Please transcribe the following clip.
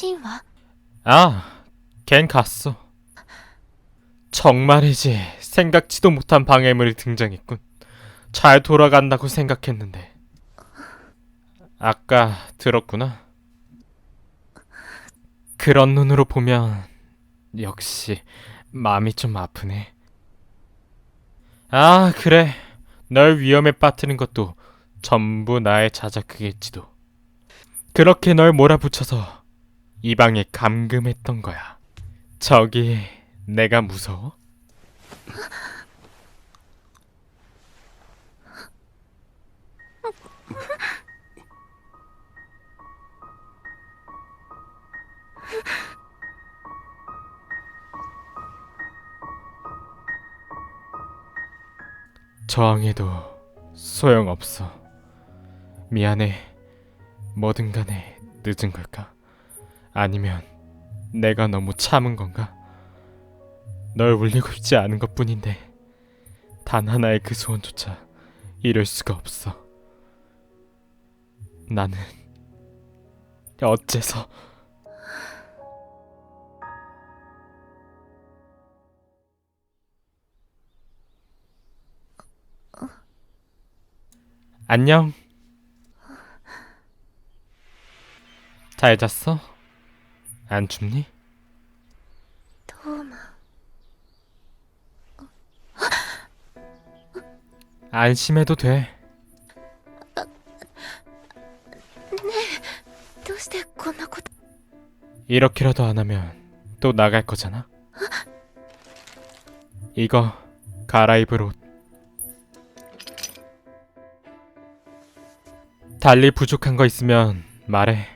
시인 아, 걘 갔어. 정말이지 생각지도 못한 방해물이 등장했군. 잘 돌아간다고 생각했는데. 아까 들었구나. 그런 눈으로 보면 역시 마음이 좀 아프네. 아, 그래. 널 위험에 빠뜨린 것도 전부 나의 자작극일지도. 그렇게 널 몰아붙여서 이 방에 감금했던 거야. 저기 내가 무서워? 저항해도 소용없어. 미안해. 뭐든 간에 늦은 걸까? 아니면 내가 너무 참은 건가? 널 울리고 싶지 않은 것 뿐인데 단 하나의 그 소원조차 이룰 수가 없어. 나는 어째서 안녕. 잘 잤어? 안 춥니? トーマ 안심해도 돼. どうしてこんなこと 이렇게라도 안 하면 또 나갈 거잖아. 이거 갈아입을 옷. 달리 부족한 거 있으면 말해.